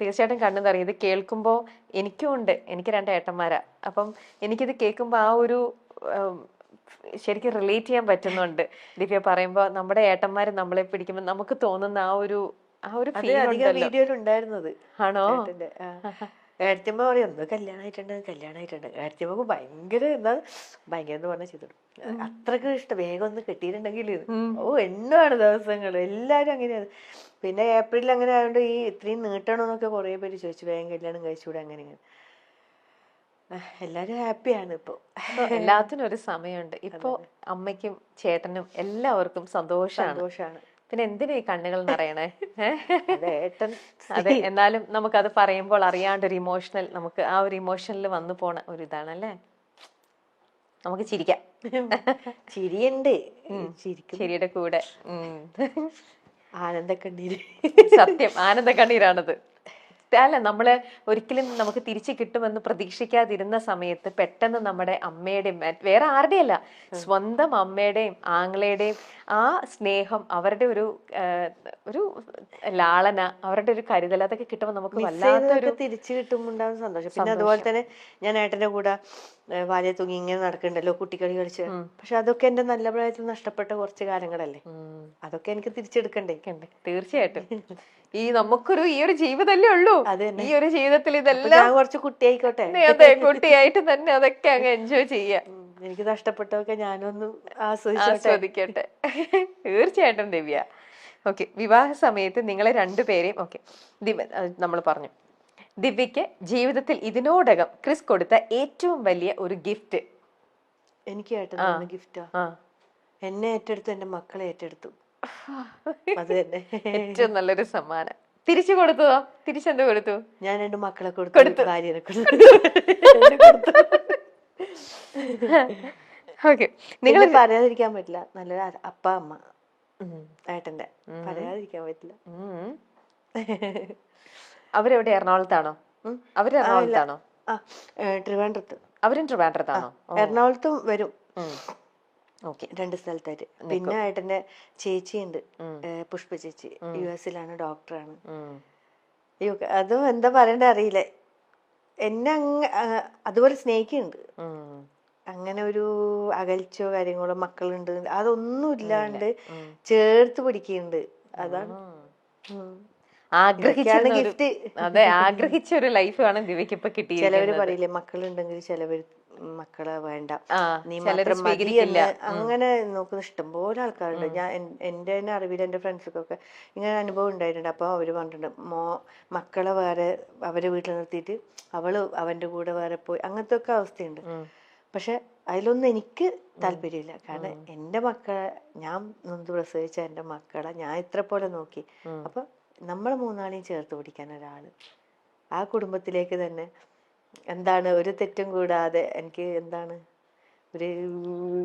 തീർച്ചയായിട്ടും കണ്ണു നിറയും. ഇത് കേൾക്കുമ്പോൾ എനിക്കും ഉണ്ട്. എനിക്ക് രണ്ട് ഏട്ടന്മാരാ. അപ്പം എനിക്കിത് കേൾക്കുമ്പോൾ ആ ഒരു ശരിക്കും റിലേറ്റ് ചെയ്യാൻ പറ്റുന്നുണ്ട്. ദിവ്യ പറയുമ്പോൾ നമ്മുടെ ഏട്ടന്മാർ നമ്മളെ പിടിക്കുമ്പോൾ നമുക്ക് തോന്നുന്ന ആ ഒരു ആ ഒരു ഫീൽ വീഡിയോയിൽ ഉണ്ടായിരുന്നത് ആണോ? ഏടത്തിയമ്മ പറയും ഒന്ന് കല്യാണമായിട്ടുണ്ട് കല്യാണമായിട്ടുണ്ട് ഏടത്തിയമ്മക്ക് ഭയങ്കര എന്താ ഭയങ്കര എന്ന് പറഞ്ഞാൽ ചെയ്തിടും അത്രയ്ക്ക് ഇഷ്ടം വേഗം ഒന്ന് കിട്ടിയിട്ടുണ്ടെങ്കിൽ ഓ എണ്ണമാണ് ദിവസങ്ങൾ എല്ലാവരും അങ്ങനെയാണ്. പിന്നെ ഏപ്രിൽ അങ്ങനെ ആയതുകൊണ്ട് ഈ ഇത്രയും നീട്ടണമെന്നൊക്കെ കുറേ പേര് ചോദിച്ചു. വേഗം കല്യാണം കഴിച്ചുകൂടെ അങ്ങനെ ഇങ്ങനെ. എല്ലാരും ഹാപ്പിയാണ് ഇപ്പൊ. ഇപ്പൊ എല്ലാത്തിനും ഒരു സമയമുണ്ട്. ഇപ്പൊ അമ്മയ്ക്കും ചേട്ടനും എല്ലാവർക്കും സന്തോഷമാണ് സന്തോഷാണ്. പിന്നെ എന്തിനാ ഈ കണ്ണുകൾ നിറയണേ? അതെ എന്നാലും നമുക്കത് പറയുമ്പോൾ അറിയാണ്ട് ഒരു ഇമോഷണൽ നമുക്ക് ആ ഒരു ഇമോഷനിൽ വന്നു പോണ ഒരു ഇതാണ് അല്ലേ നമുക്ക് ചിരിക്കാം. ചിരിയുണ്ട്. ചിരിയുടെ കൂടെ. ആനന്ദ കണ്ണീര് സത്യം ആനന്ദ കണ്ണീരാണത് അല്ല നമ്മൾ ഒരിക്കലും നമുക്ക് തിരിച്ചു കിട്ടുമെന്ന് പ്രതീക്ഷിക്കാതിരുന്ന സമയത്ത് പെട്ടെന്ന് നമ്മുടെ അമ്മയുടെയും വേറെ ആരുടെയല്ല സ്വന്തം അമ്മയുടെയും ആങ്ങളയുടെയും ആ സ്നേഹം അവരുടെ ഒരു ഒരു ലാളന അവരുടെ ഒരു കരുതൽ അതൊക്കെ കിട്ടുമ്പോൾ നമുക്ക് വല്ലാത്തൊരു തിരിച്ചു കിട്ടുമ്പോൾ ഉണ്ടാകുന്ന സന്തോഷം. പിന്നെ അതുപോലെ തന്നെ ഞാൻ ഏട്ടന്റെ കൂടെ വാലിയ തൂങ്ങി ഇങ്ങനെ നടക്കണ്ടല്ലോ കുട്ടിക്കളി കളിച്ച്. പക്ഷെ അതൊക്കെ എന്റെ നല്ല പ്രായത്തിൽ നഷ്ടപ്പെട്ട കുറച്ച് കാലങ്ങളല്ലേ. അതൊക്കെ എനിക്ക് തിരിച്ചെടുക്കണ്ടേ. തീർച്ചയായിട്ടും. ഈ നമുക്കൊരു ഈ ഒരു ജീവിതമല്ലേ ഉള്ളൂ. ഈ ഒരു ജീവിതത്തിൽ ഇതെല്ലാം കുറച്ച് കുട്ടിയായിക്കോട്ടെ? അതെ കുട്ടിയായിട്ട് തന്നെ അതൊക്കെ അങ്ങ് എൻജോയ് ചെയ്യാം. എനിക്ക് നഷ്ടപ്പെട്ടതൊക്കെ ഞാനൊന്ന് ആസ്വദിക്കട്ടെ. തീർച്ചയായിട്ടും ദിവ്യ. ഓക്കെ വിവാഹ സമയത്ത് നിങ്ങളെ രണ്ടുപേരെയും ഓക്കെ നമ്മൾ പറഞ്ഞു. ദിവ്യക്ക് ജീവിതത്തിൽ ഇതിനോടകം ക്രിസ് കൊടുത്ത ഏറ്റവും വലിയ ഒരു ഗിഫ്റ്റ് എനിക്ക് ഗിഫ്റ്റാ എന്നെ ഏറ്റെടുത്തു എന്റെ മക്കളെ ഏറ്റെടുത്തു. അത് തന്നെ. ഏറ്റവും നല്ലൊരു സമ്മാനം. തിരിച്ചു കൊടുത്തതോ? തിരിച്ചെന്ത് കൊടുത്തു? ഞാൻ രണ്ട് മക്കളെ കൊടുത്തു ഭാര്യനെ കൊടുത്തു. ഓക്കെ. നിങ്ങൾ പറയാതിരിക്കാൻ പറ്റില്ല. നല്ലൊരു അ- അപ്പ അമ്മ ഏട്ടന്റെ പറയാതിരിക്കാൻ പറ്റില്ല. അവരെവിടെ? എറണാകുളത്താണോ? അവർ എറണാകുളത്താണോ? ആ ഏ, ട്രിവാൻഡ്രത്ത്. അവരും ട്രിവാൻഡ്രത്താണോ? എറണാകുളത്തും വരും. ഓക്കെ രണ്ട് സ്ഥലത്തായിട്ട്. പിന്നെ ഏട്ടന്റെ ചേച്ചിയുണ്ട്. പുഷ്പ ചേച്ചി. യു എസിലാണ് ഡോക്ടറാണ്. അതും എന്താ പറയണ്ട അറിയില്ല. എന്നെ അങ്ങ് അതുപോലെ സ്നേഹിക്കുന്നുണ്ട്. അങ്ങനെ ഒരു അകൽച്ചോ കാര്യങ്ങളോ മക്കളുണ്ട്. അതൊന്നും ഇല്ലാണ്ട് ചേർത്ത് പിടിക്കുന്നുണ്ട്. അതാണ്. ഗിഫ്റ്റ് അതെ ആഗ്രഹിച്ച ഒരു ലൈഫ് ആണ് ദിവ്യക്ക് ഇപ്പൊ കിട്ടിയത് ചിലവര് പറയില്ലേ മക്കളുണ്ടെങ്കിൽ ചിലവര് മക്കളെ വേണ്ട. നീ മാത്രം മതി എന്ന് അങ്ങനെ നോക്കുന്ന ഇഷ്ടംപോലെ ആൾക്കാരുണ്ട്. ഞാൻ എന്റെ എന്റെ തന്നെ അറിവിൽ എന്റെ ഫ്രണ്ട്സൊക്കെ ഇങ്ങനെ അനുഭവം ഉണ്ടായിട്ടുണ്ട്. അപ്പോൾ അവർ പറഞ്ഞിട്ടുണ്ട് മോ മക്കളെ വേറെ അവരെ വീട്ടിൽ നിർത്തിയിട്ട് അവൾ അവന്റെ കൂടെ വേറെ പോയി. അങ്ങനത്തെ ഒക്കെ അവസ്ഥയുണ്ട്. പക്ഷെ അതിലൊന്നും എനിക്ക് താല്പര്യമില്ല. കാരണം എന്റെ മക്കളെ ഞാൻ നൊന്ത് പ്രസവിച്ച എന്റെ മക്കളെ ഞാൻ ഇത്ര പോലെ നോക്കി. അപ്പൊ നമ്മളെ മൂന്നാളെയും ചേർത്ത് പിടിക്കാൻ ഒരാൾ. ആ കുടുംബത്തിലേക്ക് തന്നെ എന്താണ് ഒരു തെറ്റും കൂടാതെ എനിക്ക് എന്താണ് ഒരു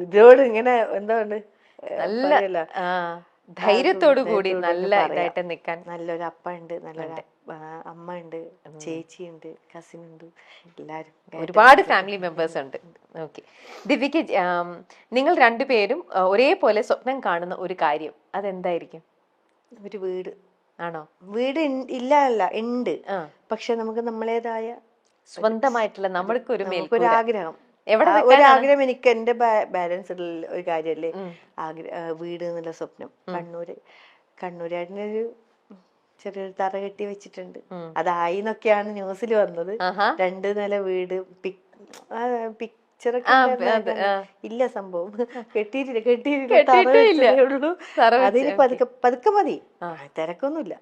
ഇതിനോട് ഇങ്ങനെ എന്താണ് നല്ല ധൈര്യത്തോടു കൂടി നല്ല. ഇതായിട്ട് നിക്കാൻ നല്ലൊരു അപ്പ ഉണ്ട് നല്ലൊരു അമ്മ ഉണ്ട് ചേച്ചി ഉണ്ട് ചേച്ചിയുണ്ട് കസിൻ ഉണ്ട് എല്ലാരും ഒരുപാട് ഫാമിലി മെമ്പേഴ്സ് ഉണ്ട്. ഓക്കെ ദിവ്യക്ക് നിങ്ങൾ രണ്ടുപേരും ഒരേപോലെ സ്വപ്നം കാണുന്ന ഒരു കാര്യം അതെന്തായിരിക്കും? ഒരു വീട്. ആണോ? വീട് ഇല്ല അല്ല ഉണ്ട്. പക്ഷെ നമുക്ക് നമ്മളേതായ സ്വന്തമായിട്ടുള്ള നമ്മൾക്ക് ഒരു ഒരു ആഗ്രഹം എവിടെ ഒരു ആഗ്രഹം എനിക്ക് എന്റെ ബാലൻസ് ഒരു കാര്യല്ലേ? വീട് എന്നുള്ള സ്വപ്നം. കണ്ണൂര്. കണ്ണൂരായിട്ടൊരു ചെറിയൊരു തറ കെട്ടി വെച്ചിട്ടുണ്ട്. അതായി എന്നൊക്കെയാണ് ന്യൂസിൽ വന്നത്. രണ്ട് നില വീട് പിക്ചറൊക്കെ ഇല്ല സംഭവം. കെട്ടിയിട്ടില്ല കെട്ടിയിട്ടില്ല. അതിന് പതുക്കെ പതുക്കെ മതി. തിരക്കൊന്നുമില്ല.